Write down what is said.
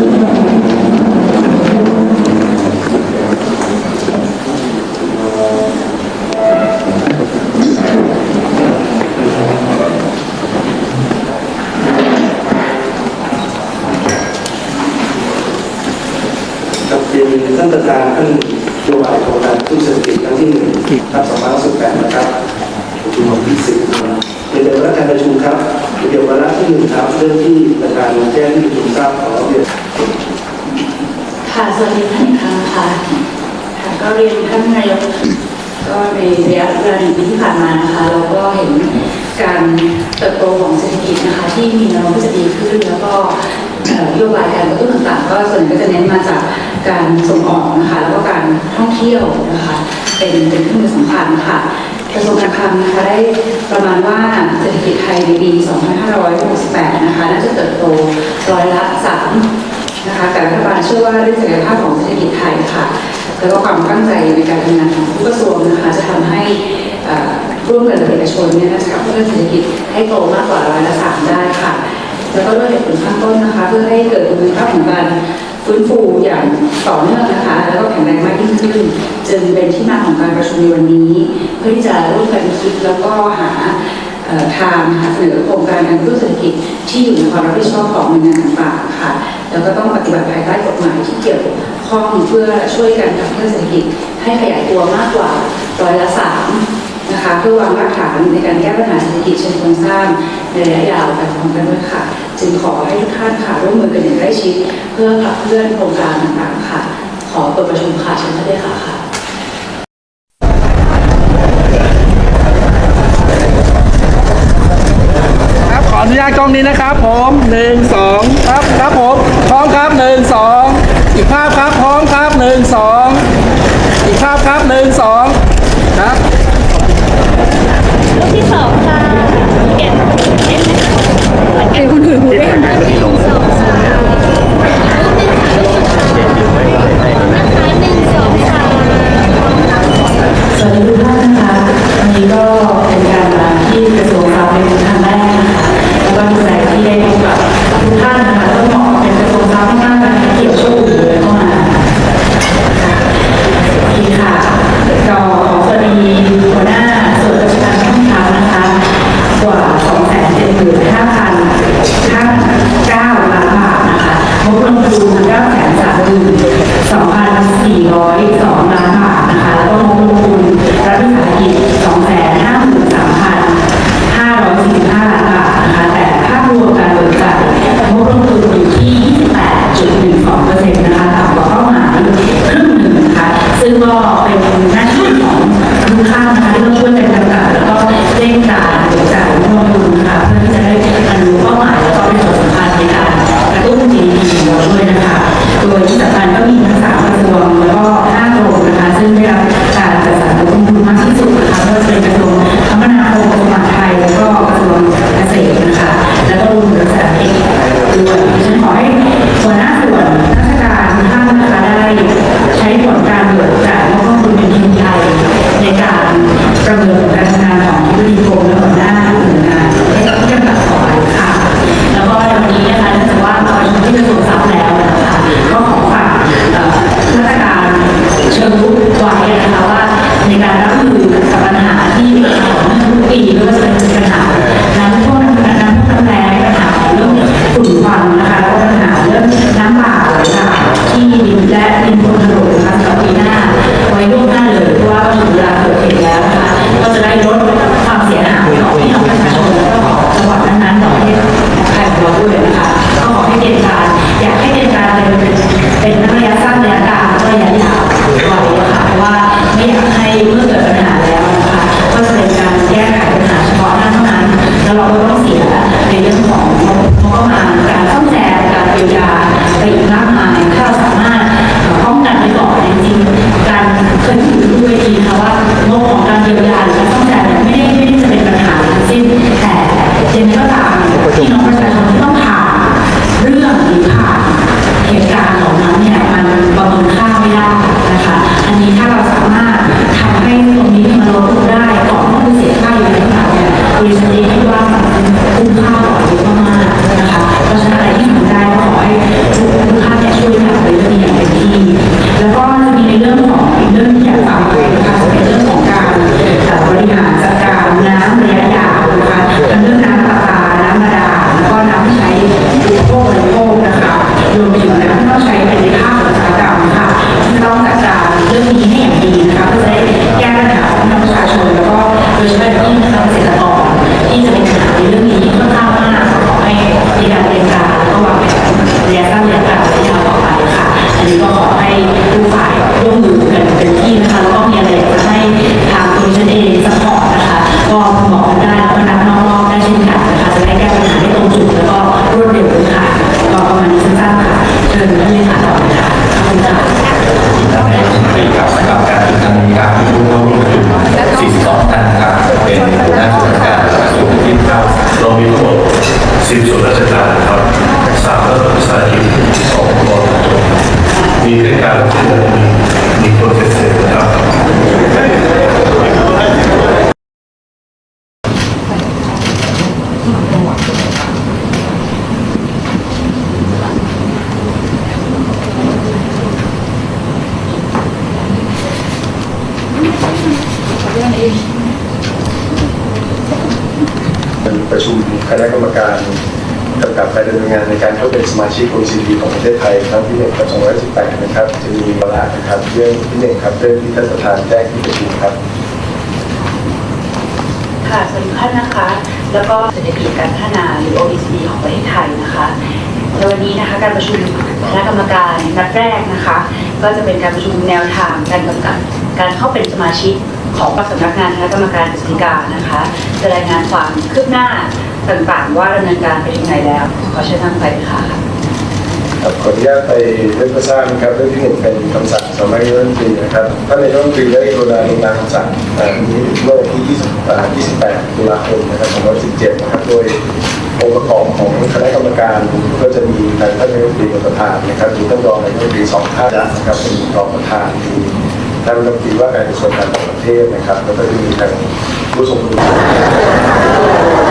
กับเรียนท่านประธานท่านโยบายโครงการทุกเศรษฐกิจครั้งที่หนึ่งทับสองพันสิบแปดนะครับประชุมวันที่สิบ ในเดือนวาระการประชุมครับเดี๋ยววาระที่หนึ่งครับเรื่องที่ประธานแจ้งที่ประชุมทราบขอเรียนค่ะสวัสดีท่านค่ะค่ะก็เรียนท่านนายกก็ในระยะเวลาหนึ่งปีที่ผ่านมานะคะเราก็เห็นการเติบโตของเศรษฐกิจนะคะที่มีแนวโน้มที่จะดีขึ้นแล้วก็นโยบายการกระตุ้นต่างๆ ก็ส่วนใหญ่ก็จะเน้นมาจากการส่งออกนะคะแล้วก็การท่องเที่ยวนะคะเป็นเป็นเครื่องมือสำคัญค่ะ กระทรวงการคลังนะคะได้ประมาณว่าเศรษฐกิจไทยในปี 2568 นะคะน่าจะเติบโตร้อยละ3นะคะแต่รัฐบาลเชื่อว่าด้วยศักยภาพของเศรษฐกิจไทยค่ะ แล้วก็ความตั้งใจในการทำงานของทุกกระทรวงนะคะจะทำให้ร่วมกันกับเอกชนเนี่ยนะคะเพื่อเศรษฐกิจให้โตมากกว่าร้อยละสามได้ค่ะ แล้วก็ด้วยเหตุผลข้างต้นนะคะ เพื่อให้เกิดคุณภาพของการ ฟื้นฟูอย่างต่อเนื่องนะคะ แล้วก็แข็งแรงมากยิ่งขึ้น จึงเป็นที่มาของการประชุมในวันนี้ เพื่อที่จะร่วมกันคิดแล้วก็หาทางหาเสนอโครงการการกระตุ้นเศรษฐกิจที่อยู่ในความรับผิดชอบของหน่วยงานต่างๆค่ะ แล้วก็ต้องปฏิบัติภายใต้กฎหมายที่เกี่ยวข้องเพื่อช่วยกันขับเคลื่อนเศรษฐกิจให้ขยายตัวมากกว่าร้อยละสามนะคะเพื่อวางรากฐานในการแก้ปัญหาเศรษฐกิจเชิงโครงสร้างในระยะยาวไปพร้อมกันด้วยค่ะ จึงขอให้ทุกท่านค่ะร่วมมือกันอย่างใกล้ชิด เพื่อขับเคลื่อนโครงการต่างๆค่ะ ขอเปิดประชุมค่ะเชิญท่านเลยค่ะค่ะครับขออนุญาตกล้องนี้นะครับผม สิบส่วนราชการครับสามรับวิสาหกิจสองกองมีเรื่องการมีมีโปรเจกเสร็จครับเรื่องเอง ประชุมคณะกรรมการกำกับการดำเนินงานในการเข้าเป็นสมาชิก OECD ของประเทศไทยครั้งที่1กับ218นะครับ จะมีเวลานะครับเรื่องที่หนึ่งครับเรื่องที่ท่านประธานแจ้งที่ประชุมครับ ค่ะสวัสดีท่านนะคะ แล้วก็เศรษฐกิจการพัฒนาหรือ OECD ของประเทศไทยนะคะในวันนี้นะคะการประชุมคณะกรรมการนัดแรกนะคะ ก็จะเป็นการประชุมแนวทางการกำกับการเข้าเป็นสมาชิกของสำนักงานคณะกรรมการกฤษฎีกานะคะ จะรายงานความคืบหน้าต่างๆ ว่าดำเนินการไปถึงไหนแล้วขอเชิญท่านไปค่ะครับขออนุญาตไปเรื่องประทรานะครับเรื่องที่หนึ่งเป็นคำสั่งสำนักนายกรัฐมนตรีนะครับท่านนายกรัฐมนตรีได้กรุณาลงนามคำสั่งนี้เมื่อวันที่ 20 28 ตุลาคมนะครับ2017 นะครับโดยองค์ประกอบของคณะกรรมการก็จะมีท่านนายกรัฐมนตรีเป็นประธานนะครับมีท่านรองนายกรัฐมนตรีสองท่านนะครับเป็นรองประธานมี ท่านรัฐมนตรีว่าการกระทรวงการต่างประเทศนะครับ แล้วก็จะมีทางผู้ทรงคุณวุฒิ